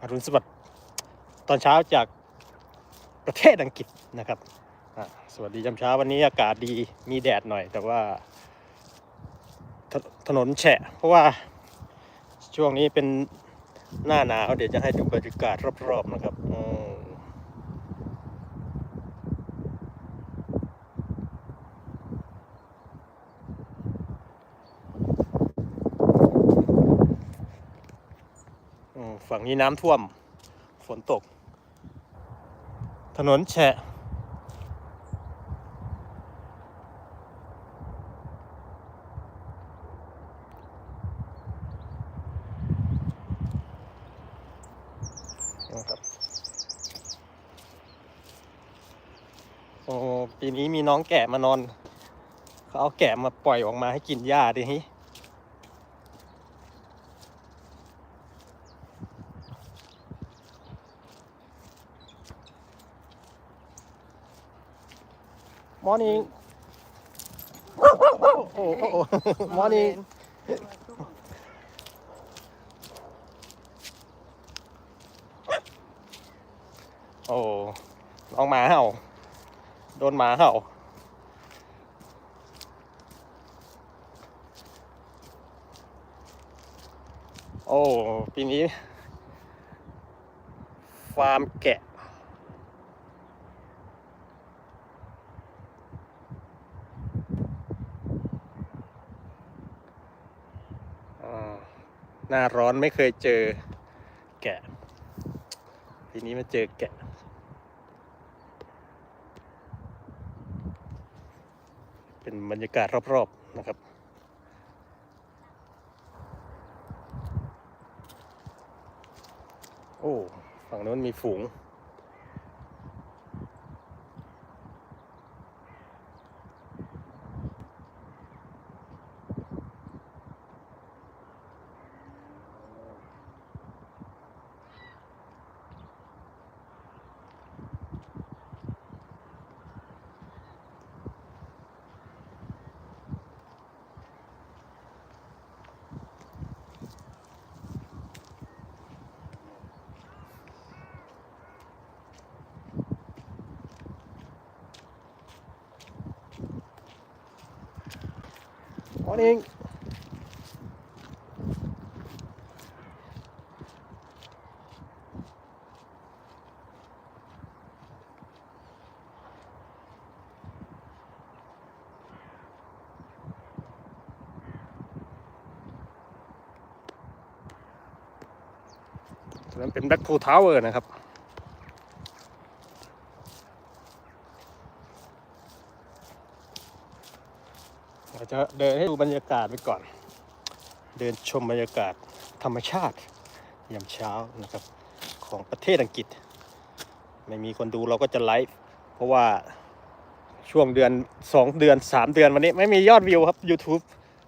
อรุณสวัสดิ์ตอนเช้าจากประเทศอังกฤษนะครับสวัสดียามเช้าวันนี้อากาศดีมีแดดหน่อย แต่ว่าถถนนแฉะ เพราะว่าช่วงนี้เป็นหน้าหนาวเดี๋ยวจะให้ดูบรรยากาศรอบๆนะครับอืมอืม ฝั่งนี้น้ำท่วม ฝนตก ถนนแฉะนะครับโอ้ปีนี้มีน้องแกะมานอน เขาเอาแกะมาปล่อยออกมาให้กินหญ้าดิฮิ มอร์นิ่งโอ้โหมอร์นิ่งโอ้น้องหมาเห่า โดนหมาเห่า โอ้ ปีนี้ ฟาร์มแกะ อ่า หน้าร้อนไม่เคยเจอแกะปีนี้มาเจอแกะ เป็นบรรยากาศรอบๆนะครับโอ้ฝั่งโน้นมีฝูง Morning นั้นเป็นแบ็คพูลทาวเวอร์นะครับ เรา จะเดินให้ดูบรรยากาศไปก่อน เดินชมบรรยากาศธรรมชาติยามเช้านะครับ ของประเทศอังกฤษ ไม่มีคนดูเราก็จะไลฟ์เพราะว่าช่วงเดือน 2 เดือน 3 เดือนวันนี้ไม่มียอดวิวครับ YouTube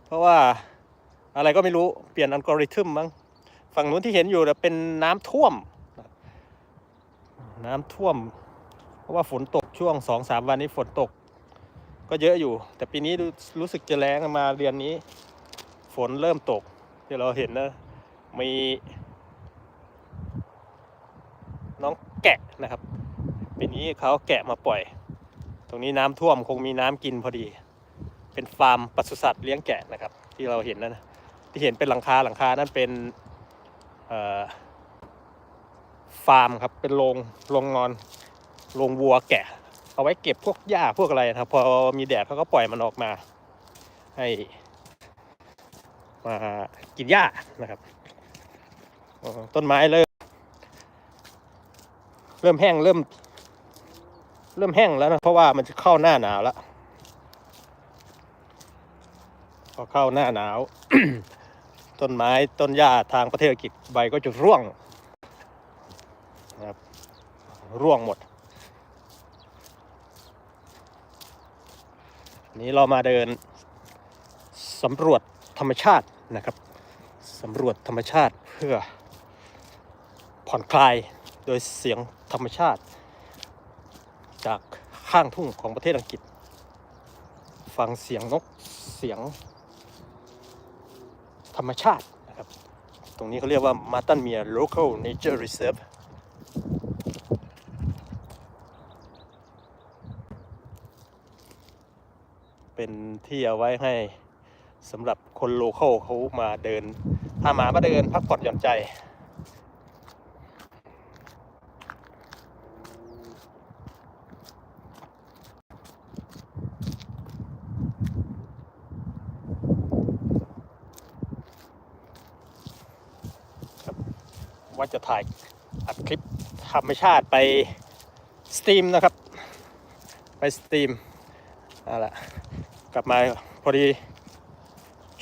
เพราะว่าอะไรก็ไม่รู้เปลี่ยนอัลกอริทึมมั้งฝั่งนู้นที่เห็นอยู่เป็นน้ำท่วม น้ำท่วม เพราะว่าฝนตกช่วง 2-3 วันนี้ฝนตก ก็เยอะอยู่ แต่ปีนี้รู้สึกจะแรงมาเดือนนี้ ฝนเริ่มตกที่เราเห็นนะมีน้องแกะนะครับปีนี้เขาแกะมาปล่อย ตรงนี้น้ำท่วมคงมีน้ำกินพอดี เป็นฟาร์มปศุสัตว์เลี้ยงแกะนะครับ ที่เราเห็นนะที่เห็นเป็นหลังคาหลังคานั่นเป็นฟาร์มครับเป็นโรงโรงนอนโรงวัวแกะ เอาไว้เก็บพวกหญ้าพวกอะไรนะครับ พอมีแดดเขาก็ปล่อยมันออกมา ให้มากินหญ้านะครับต้นไม้เริ่ม เริ่มแห้งเริ่ม เริ่มแห้งแล้วนะเพราะว่ามันจะเข้าหน้าหนาวแล้วพอเข้าหน้าหนาว ต้นไม้ต้นหญ้าทางประเทศอังกฤษใบก็จะร่วงนะครับร่วงหมด นี้เรามาเดินสำรวจธรรมชาตินะครับสำรวจธรรมชาติเพื่อผ่อนคลายโดยเสียงธรรมชาติ จากข้างทุ่งของประเทศอังกฤษ ฟังเสียงนกเสียง ธรรมชาตินะครับ ตรงนี้เขาเรียกว่ามาตันเมีย local nature reserve เป็นที่เอาไว้ให้สำหรับคนโลเคอลเขามาเดินพาหมามาเดินพักผ่อนหย่อนใจว่าจะถ่ายอัดคลิปธรรมชาติไปสตรีมนะครับ ไปสตรีมเอาละ กลับมาพอดี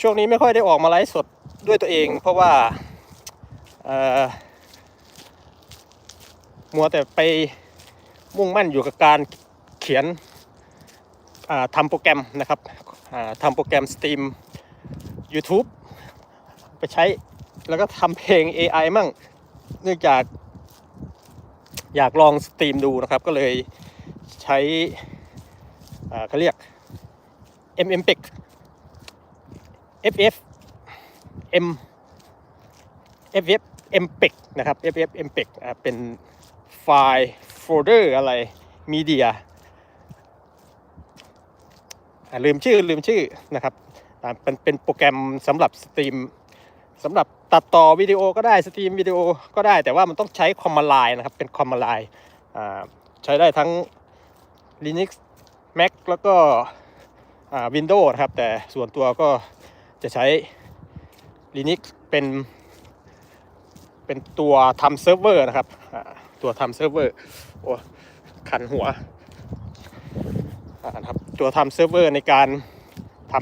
ช่วงนี้ไม่ค่อยได้ออกมาไลฟ์สดด้วยตัวเอง เพราะว่าเออมัวแต่ไปมุ่งมั่นอยู่กับการเขียนทำโปรแกรมนะครับทำโปรแกรมสตรีม YouTube ไปใช้แล้วก็ทำเพลง AI มั่ง เนื่องจากอยากลองสตรีมดูนะครับ ก็เลยใช้เขาเรียก MMPEG FF M FF MPEG นะครับ FF MPEG อ่าเป็นไฟล์โฟลเดอร์อะไรมีเดียลืมชื่อลืมชื่อนะครับอ่เป็นเป็นโปรแกรมสำหรับสตรีมสำหรับตัดต่อวิดีโอก็ได้สตรีมวิดีโอก็ได้แต่ว่ามันต้องใช้คอมมานด์ไลน์นะครับ เป็นคอมมานด์ไลน์ใช้ได้ทั้ง Linux Mac แล้วก็ อ่า Windows นะครับ แต่ส่วนตัวก็จะใช้ Linux เป็น เป็นตัวทำเซิร์ฟเวอร์นะครับตัวทำเซิร์ฟเวอร์โอ้ขันหัวนะครับตัวทำเซิร์ฟเวอร์ในการท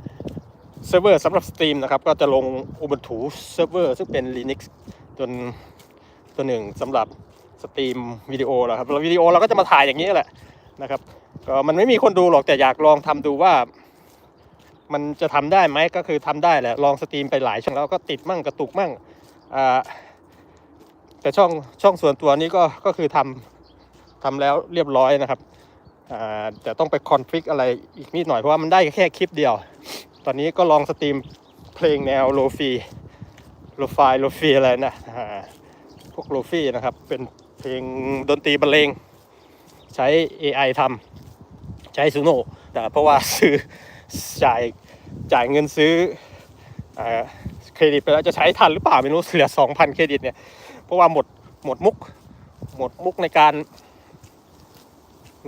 ำเซิร์ฟเวอร์สำหรับสตรีมนะครับ ก็จะลง Ubuntu เซิร์ฟเวอร์ซึ่งเป็น Linux ตัวตัวหนึ่งสำหรับสตรีมวิดีโอแล้วครับแล้ววิดีโอเราก็จะมาถ่ายอย่างนี้แหละนะครับ ก็มันไม่มีคนดูหรอกแต่อยากลองทำดูว่า มันจะทำได้ไหมก็คือทำได้แหละลองสตรีมไปหลายช่องแล้วก็ติดมั่งกระตุกมั่งอ่าแต่ช่องช่องส่วนตัวนี้ก็ก็คือทำทำแล้วเรียบร้อยนะครับอ่าแต่ต้องไปคอนฟิกอะไรอีกนิดหน่อยเพราะว่ามันได้แค่คลิปเดียว ตอนนี้ก็ลองสตรีมเพลงแนวโลฟีโลฟายโลฟีอะไรนะอ่าพวกโลฟีนะครับเป็นเพลงดนตรีบรรเลงใช้ AI ทำ ช้ซูโน่แต่เพราะว่าซื้อจ่ายจ่ายเงินซื้ออเครดิตไปแล้วจะใช้ทันหรือเปล่าไม่รู้เหลือ2,000เครดิตเนี่ยเพราะว่าหมดหมดมุกหมดมุกในการ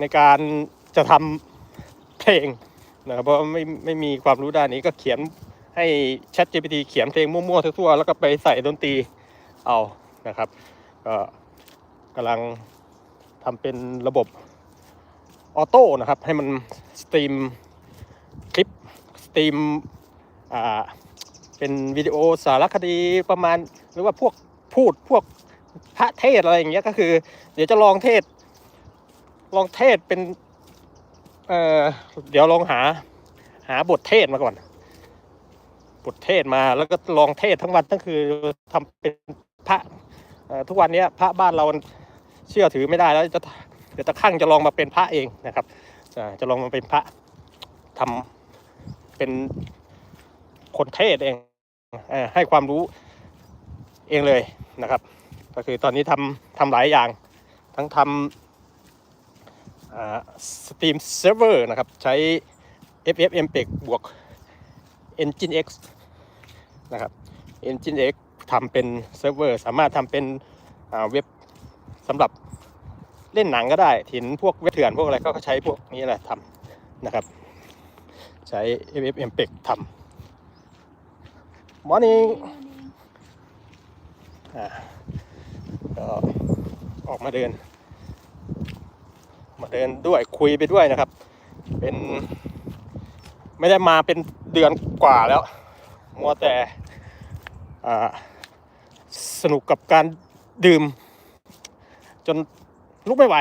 ในการจะทำเพลงนะครับเพราะไม่ไม่มีความรู้ด้านนี้ก็เขียนให้ Chat GPT เขียนเพลงมั่วๆทั่วๆแล้วก็ไปใส่ดนตรีเอานะครับก็กำลังทำเป็นระบบ ออโต้นะครับ ให้มันสตรีมคลิปสตรีมอ่าเป็นวิดีโอสารคดีประมาณ หรือว่าพวกพูดพวกพระเทศอะไรอย่างเงี้ยก็คือ เดี๋ยวจะลองเทศ ลองเทศเป็นเอ่อเดี๋ยวลองหาหาบทเทศมาก่อน บทเทศมาแล้วก็ลองเทศทั้งวันทั้งคือทำเป็นพระทุกวันเนี้ยพระบ้านเราเชื่อถือไม่ได้แล้วจะ เดี๋ยวตะข้างจะลองมาเป็นพระเองนะครับจะลองมาเป็นพระทำเป็นคนเทศเองอให้ความรู้เองเลยนะครับ ก็คือตอนนี้ทำทำหลายอย่างทั้งทำสตรีมเซิร์ฟเวอร์นะครับ ใช้ FFmpeg บวก Nginx นะครับ Nginx ทำเป็นเซิร์ฟเวอร์ สามารถทำเป็นเว็บสำหรับ เล่นหนังก็ได้เห็นพวกเว็บเถื่อนพวกอะไรก็ใช้พวกนี้แหละทำนะครับ ใช้ FFmpeg ทำ Morning อ่าก็ออกมาเดิน มาเดินด้วยคุยไปด้วยนะครับ เป็นไม่ได้มาเป็นเดือนกว่าแล้ว มัวแต่อ่าสนุกกับการดื่มจน ลุกไม่ไหว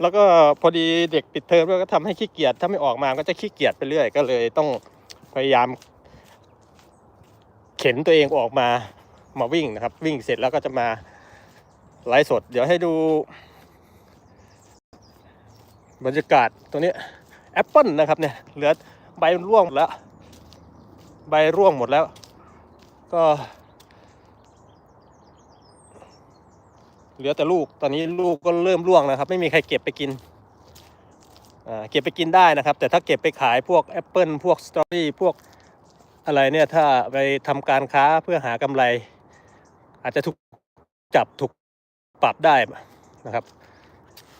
แล้วก็พอดีเด็กปิดเทอมด้วยก็ทำให้ขี้เกียจถ้าไม่ออกมาก็จะขี้เกียจไปเรื่อย ก็เลยต้องพยายาม เข็นตัวเองออกมามาวิ่งนะครับ วิ่งเสร็จแล้วก็จะมาไลฟ์สด เดี๋ยวให้ดู บรรยากาศตรงนี้แอปเปิลนะครับเนี่ยเหลือใบร่วงหมดแล้ว ใบร่วงหมดแล้ว ก็ เหลือแต่ลูกตอนนี้ลูกก็เริ่มร่วงนะครับ ไม่มีใครเก็บไปกินเก็บไปกินได้นะครับ แต่ถ้าเก็บไปขายพวกแอปเปิลพวกสตรอเบอรี่พวกอะไรเนี่ยถ้าไปทำการค้าเพื่อหากำไร อาจจะถูกจับถูกปรับได้นะครับ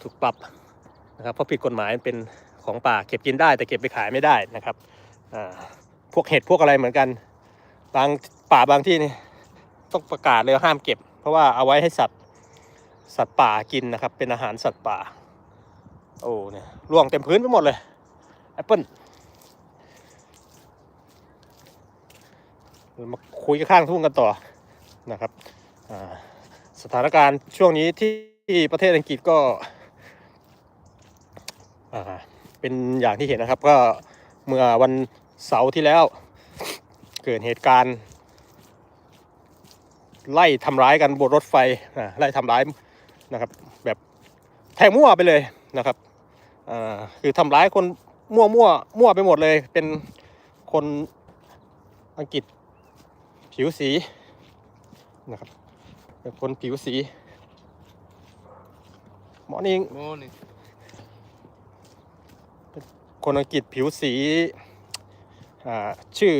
ถูกปรับนะครับเพราะผิดกฎหมายเป็นของป่าเก็บกินได้ แต่เก็บไปขายไม่ได้นะครับพวกเห็ดพวกอะไรเหมือนกัน บางป่าบางที่นี่ต้องประกาศเลยห้ามเก็บ เพราะว่าเอาไว้ให้สัตว์ สัตว์ป่ากินนะครับ เป็นอาหารสัตว์ป่า โอ้เนี่ยร่วงเต็มพื้นไปหมดเลยแอปเปิลมาคุยกันข้างทุ่งกันต่อนะครับสถานการณ์ช่วงนี้ที่ประเทศอังกฤษก็เป็นอย่างที่เห็นนะครับก็เมื่อวันเสาร์ที่แล้ว เกิดเหตุการณ์ ไล่ทำร้ายกันบนรถไฟไล่ทำร้าย นะครับ แบบแทงมั่วไปเลยนะครับอ่าคือทำร้ายคนมั่วมั่วมั่วไปหมดเลย เป็นคนอังกฤษผิวสีนะครับเป็นคนผิวสีหมอนิง Morning. คนอังกฤษผิวสีอ่าชื่อ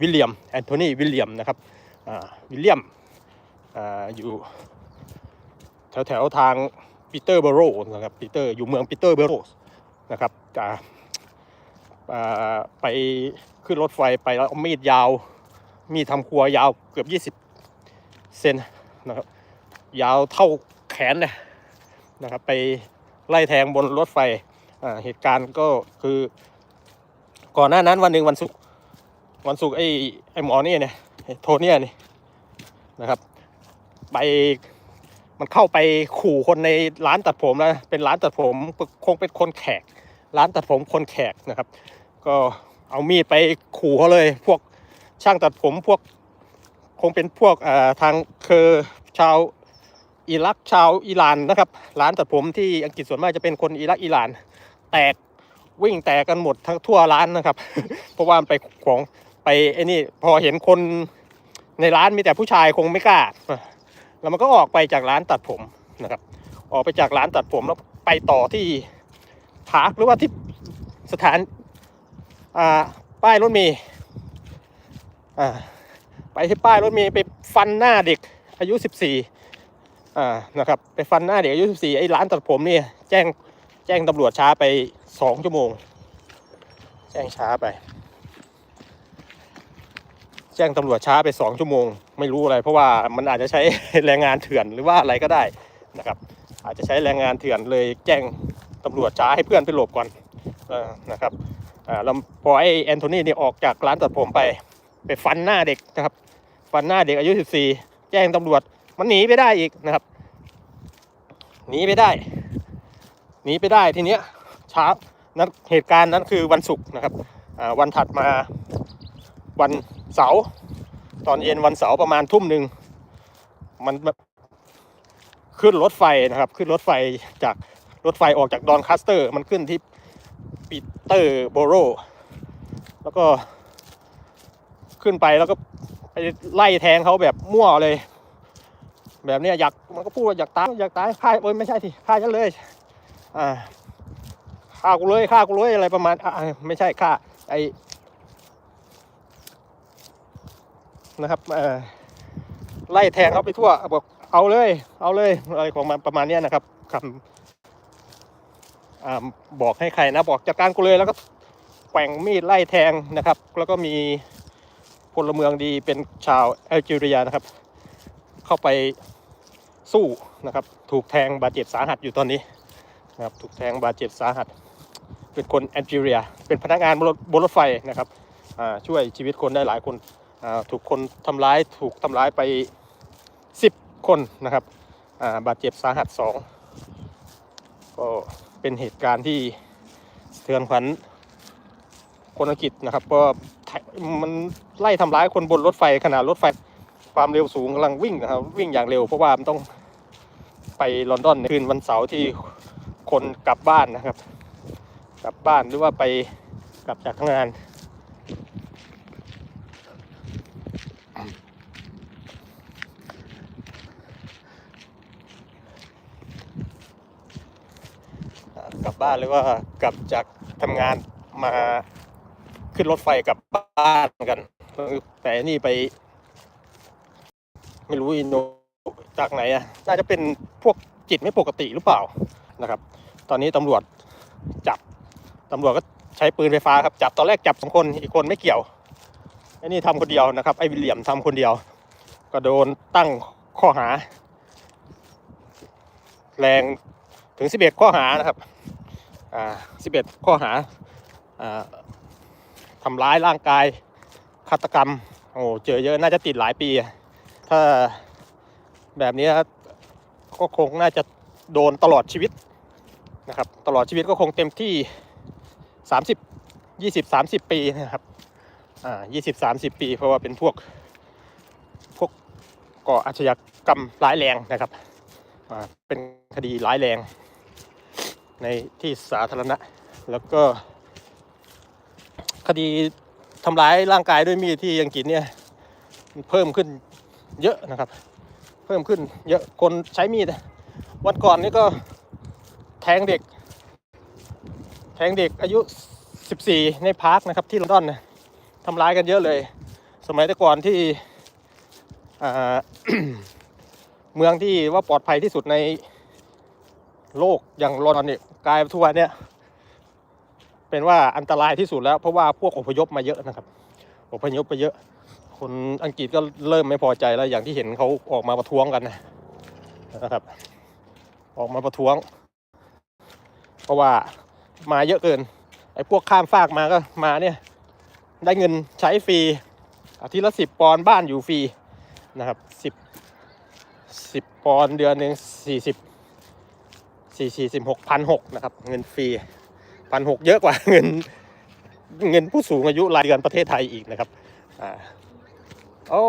วิลเลียมแอนโทนีวิลเลียมนะครับอ่าวิลเลียมอ่าอยู่ แถวแถวๆทางปีเตอร์เบโรนะครับปีเตอร์อยู่เมืองปีเตอร์เบโรสนะครับอ่าไปขึ้นรถไฟไปแล้วมีดยาว มีดทำครัวยาวเกือบ 20 เซนนะครับยาวเท่าแขนเลยนะครับไปไล่แทงบนรถไฟอ่าเหตุการณ์ก็คือ ก่อนหน้านั้นวันหนึ่งวันศุกร์วันศุกร์ไอ้ไอ้หมอนี่เนี่ยไอโทเนี่ยนี่นะครับ ไป มันเข้าไปขู่คนในร้านตัดผมแล้วเป็นร้านตัดผมคงเป็นคนแขก ร้านตัดผมคนแขกนะครับ ก็เอามีดไปขู่เขาเลย พวกช่างตัดผมพวกคงเป็นพวกทางเคอชาวอิรักชาวอิหร่านนะครับ ร้านตัดผมที่อังกฤษส่วนมากจะเป็นคนอิรักอิหร่าน แตกวิ่งแตกกันหมดทั้งทั่วร้านนะครับ เพราะว่าไปของไปไอ้นี่พอเห็นคนในร้านมีแต่ผู้ชายคงไม่กล้า แล้วมันก็ออกไปจากร้านตัดผมนะครับ ออกไปจากร้านตัดผมแล้วไปต่อที่พาร์คหรือว่าที่สถานอ่าป้ายรถเมล์อ่าไปที่ป้ายรถเมล์ไปฟันหน้าเด็กอายุ 14อ่านะครับไปฟันหน้าเด็กอายุ 14 ไอ้ร้านตัดผมเนี่ยแจ้งแจ้งตำรวจช้าไปสองชั่วโมง แจ้งช้าไป จ้งตำรวจช้าไปสองชั่วโมง ไม่รู้อะไร เพราะว่ามันอาจจะใช้แรงงานเถื่อนหรือว่าอะไรก็ได้นะครับ อาจจะใช้แรงงานเถื่อนเลยแจ้งตำรวจช้าให้เพื่อนไปหลบก่อนอนะครับอ่าแล้วพอไอแอนโทนีเนี่ยออกจากร้านตัดผมไป ไปฟันหน้าเด็กนะครับ ฟันหน้าเด็กอายุ 14 แจ้งตำรวจมันหนีไปได้อีกนะครับหนีไปได้หนีไปได้ทีเนี้ยเช้านั้นเหตุการณ์นั้นคือวันศุกร์นะครับวันถัดมา วันเสาร์ตอนเย็นวันเสาร์ประมาณทุ่มหนึ่งมันขึ้นรถไฟนะครับ ขึ้นรถไฟจากรถไฟออกจากดอนคัสเตอร์ มันขึ้นที่ปีเตอร์โบโร แล้วก็ขึ้นไปแล้วก็ไปไล่แทงเขาแบบมั่วเลย แบบเนี้ยอยากมันก็พูดว่าอยากตายอยากตายฆ่าเอ้ยไม่ใช่สิฆ่าฉันเลย อ่าฆ่ากูเลยฆ่ากูเลยอะไรประมาณอ่าไม่ใช่ฆ่าไอ นะครับไล่แทงเขาไปทั่วบอกเอาเลย เอาเลยอะไรของมันประมาณนี้นะครับคำบอกให้ใครนะบอกจัดการกูเลยแล้วก็แกว่งมีดไล่แทงนะครับ แล้วก็มีพลเมืองดีเป็นชาวแอลจีเรียนะครับ เข้าไปสู้นะครับ ถูกแทงบาดเจ็บสาหัสอยู่ตอนนี้นะครับถูกแทงบาดเจ็บสาหัส เป็นคนแอนจีเรียเป็นพนักงานบนรถไฟนะครับช่วยชีวิตคนได้หลายคน ถูกคนทำร้ายถูกทำร้ายไป 10 คนนะครับาบาดเจ็บสาหัสสองก็เป็นเหตุการณ์ที่สะเทือนขวัญคนอังกฤษนะครับก็มันไล่ทำร้ายคนบนรถไฟขณะรถไฟความเร็วสูงกำลังวิ่งนะครับวิ่งอย่างเร็วเพราะว่ามันต้องไปลอนดอนในคืนวันเสาร์ที่คนกลับบ้านนะครับ กลับบ้านหรือว่าไปกลับจากทำงาน บ้านหรือว่ากลับจากทำงานมาขึ้นรถไฟกลับบ้านกันแต่นี่ไป ไม่รู้อินโดจากไหนอะน่าจะเป็นพวกจิตไม่ปกติหรือเปล่านะครับ ตอนนี้ตำรวจจับตำรวจก็ใช้ปืนไฟฟ้าครับจับตอนแรกจับสองคนอีกคนไม่เกี่ยวไอ้นี่ทำคนเดียวนะครับ ไอ้วิลเลียมทำคนเดียว ก็โดนตั้งข้อหา แรงถึง11ข้อหานะครับ อ่า11ข้อหาอ่าทำร้ายร่างกายฆาตกรรม โอ้เจอเยอะน่าจะติดหลายปี ถ้าแบบนี้ก็คงน่าจะโดนตลอดชีวิตนะครับ ตลอดชีวิตก็คงเต็มที่ 30 20 30 ปีนะครับอ่า20 30ปี เพราะว่าเป็นพวกพวกก่ออาชญากรรมร้ายแรงนะครับอ่าเป็นคดีร้ายแรง ในที่สาธารณะ แล้วก็ คดีทำร้ายร่างกายด้วยมีดที่อังกฤษเนี่ยเพิ่มขึ้นเยอะนะครับ เพิ่มขึ้นเยอะคนใช้มีดวันก่อนนี่ก็แทงเด็ก แทงเด็กอายุ 14 ในพาร์คนะครับที่ลอนดอนนะทำร้ายกันเยอะเลย สมัยแต่ก่อนที่เมืองที่ว่าปลอดภัยที่สุดในโลกอย่างลอนดอนเนี่ย กลายเป็นทุกวันเนี่ยเป็นว่าอันตรายที่สุดแล้ว เพราะว่าพวกอพยพมาเยอะนะครับ อพยพไปเยอะ คนอังกฤษก็เริ่มไม่พอใจแล้วอย่างที่เห็นเขาออกมาประท้วงกันนะนะครับ ออกมาประท้วง เพราะว่ามาเยอะเกินไอ้พวกข้ามฟากมาก็มาเนี่ย ได้เงินใช้ฟรีอาทิตย์ละสิบปอนด์บ้านอยู่ฟรีนะครับสิบสิบปอนด์เดือนหนึ่งสี่สิบ สี่สี่สิบหกพันหกนะครับ เงินฟรีพันหกเยอะกว่าเงินเงินผู้สูงอายุรายเดือนประเทศไทยอีกนะครับ อ่า โอ้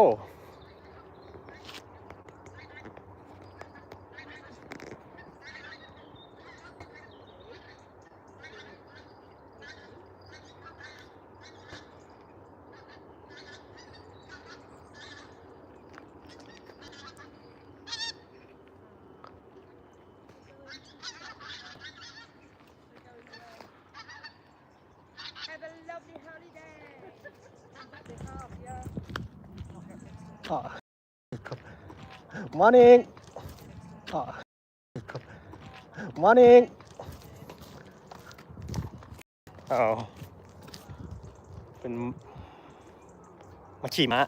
Have a lovely holiday. They have, yeah. อ่าครับ morning อ่าครับ morning อ้าวเป็นมาขี่ม้า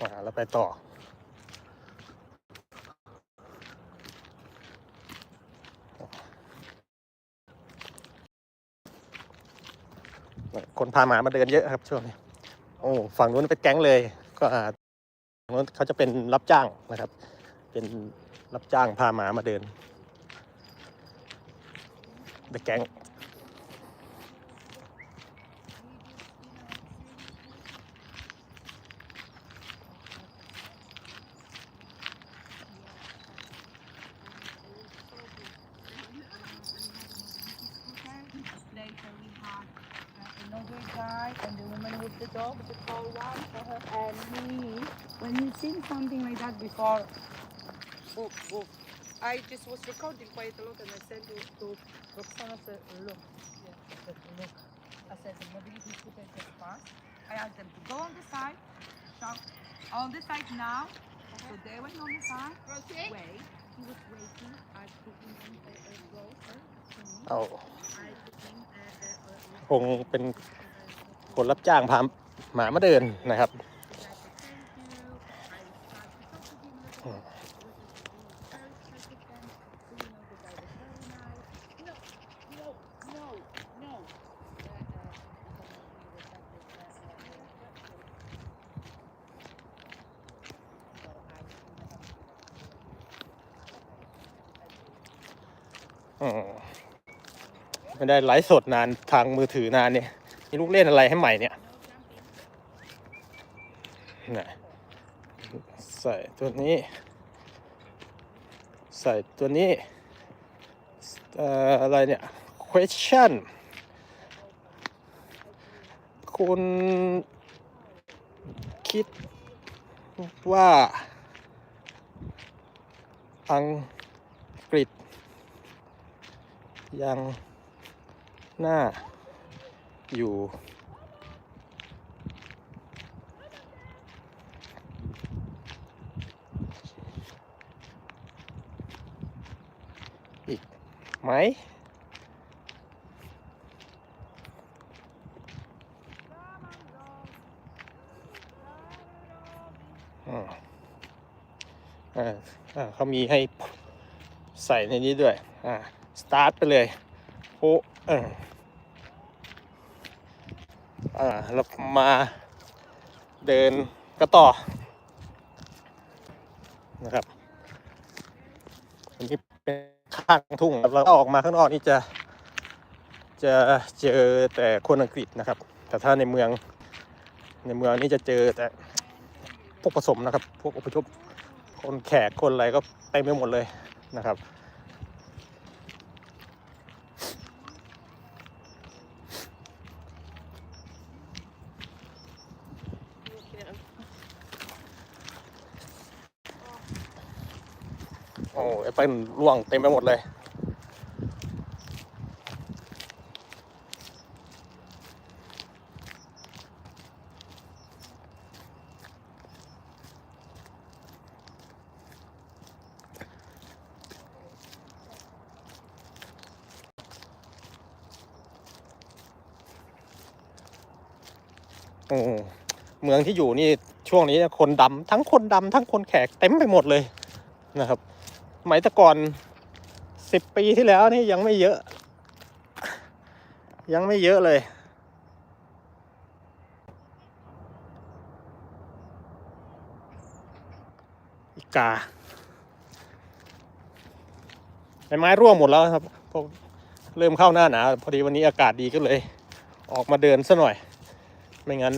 อ่าแล้วไปต่อ คนพาหมามาเดินเยอะครับช่วงนี้ โอ้ฝั่งนู้นเป็นแก๊งเลย ก็อ่าฝั่งนู้นเขาจะเป็นรับจ้างนะครับ เป็นรับจ้างพาหมามาเดินเดอะแก๊ง another guy and the woman with the dog, the tall one for her. And me, when you've seen something like that before, oh, oh, I just was recording quite a lot and I said to, to Roxana, I said, look, yeah, I said, look. I said, the mobility scooter just passed. I asked them to go on the side, shout on the side now. So they went on the side. Wait. He was waiting. I put him in a, a closer to me. เอา I put him uh, uh, uh, คงเป็น คนรับจ้างพาหมามาเดินนะครับอืมไม่ได้ไลฟ์สดนานทางมือถือนานเนี่ย นี่ลูกเล่นอะไรให้ใหม่เนี่ยนะใส่ตัวนี้ ใส่ตัวนี้เอ่ออะไรเนี่ย question คุณคิดว่าอังกฤษยังน่า อยู่ อีกไหมอ่าอ่าอ่าเขามีให้ใส่ในนี้ด้วย อ่า สตาร์ทไปเลย โอ้เออ อ่าแล้วมาเดินก็ต่อนะครับอันนี้เป็นข้างทุ่งเราออกมาข้างนอกนี่จะ จะเจอแต่คนอังกฤษนะครับ แต่ถ้าในเมืองในเมืองนี่จะเจอแต่พวกผสมนะครับ พวกอพยพคนแขกคนอะไรก็เต็มไปหมดเลยนะครับ โอ้แอปเปิลร่วงเต็มไปหมดเลยโอ้เมืองที่อยู่นี่ช่วงนี้คนดำทั้งคนดำทั้งคนแขกเต็มไปหมดเลยนะครับ สมัยแต่ก่อนสิบปีที่แล้วนี่ยังไม่เยอะ ยังไม่เยอะเลย อีกาใบไม้ร่วงหมดแล้วครับพวกเริ่มเข้าหน้าหนาวพอดีวันนี้อากาศดีก็เลย ออกมาเดินซะหน่อย ไม่งั้น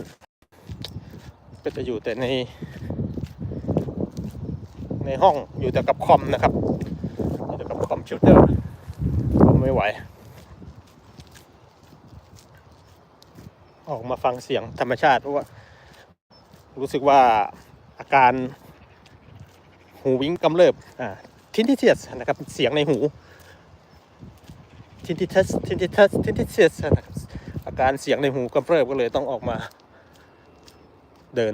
ก็จะอยู่แต่ใน ห้องอยู่แต่กับคอมนะครับอยู่แต่กับคอมพิวเตอร์ไม่ไหว ออกมาฟังเสียงธรรมชาติเพราะว่า รู้สึกว่าอาการหูวิ้งกำเริบอ่าทินทิเทียสนะครับเสียงในหูทินทิทัสทินทิทัสทินทิเทียสนะครับอาการเสียงในหูกำเริบก็เลยต้องออกมาเดิน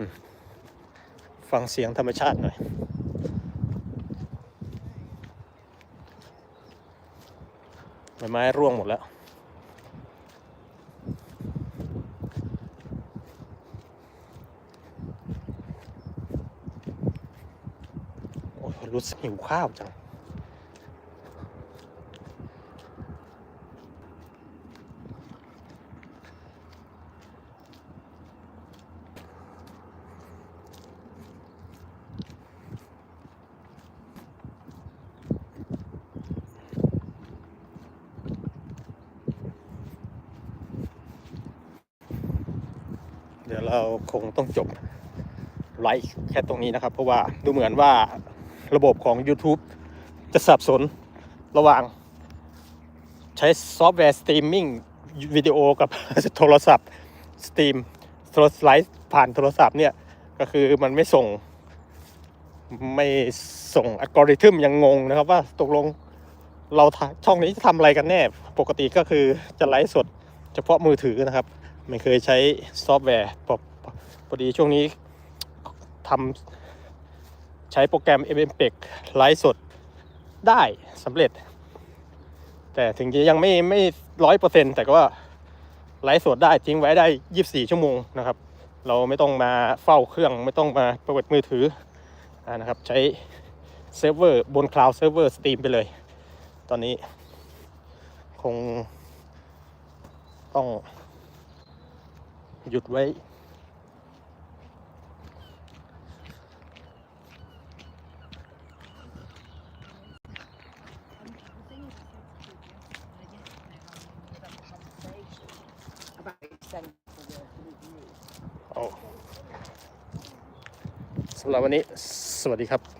ฟังเสียงธรรมชาติหน่อย ใบไม้ร่วงหมดแล้ว โอ้ยรู้สึกหิวข้าวจัง ดี๋ยวเราคงต้องจบไลฟ์แค่ตรงนี้นะครับ เพราะว่าดูเหมือนว่าระบบของ YouTube จะสับสนระหว่างใช้ซอฟต์แวร์สตรีมมิ่งวิดีโอกับโทรศัพท์สตรีมโทรไลฟ์ผ่านโทรศัพท์เนี่ยก็คือมันไม่ส่งไม่ส่งอัลกอริทึมยังงงนะครับว่าตกลงเราช่องนี้จะทำอะไรกันแน่ ปกติก็คือจะไลฟ์สดเฉพาะมือถือนะครับ ไม่เคยใช้ซอฟต์แวร์พอพอดีช่วงนี้ทำใช้โปรแกรม m m p e g ไลฟ์สดได้สำเร็จ แต่ถึงจะยังไม่ไม่ร้อยเปอร์เซ็นต์แต่ก็ว่าไลฟ์สดได้ทิ้งไว้ได้ 24 ชั่วโมงนะครับ เราไม่ต้องมาเฝ้าเครื่องไม่ต้องมาเปิดมือถืออนะครับ ใช้เซิร์ฟเวอร์บนคลาวด์เซิร์ฟเวอร์สตรีมไปเลย ตอนนี้คงต้อง หยุดไว้ เอาสำหรับวันนี้ สวัสดีครับ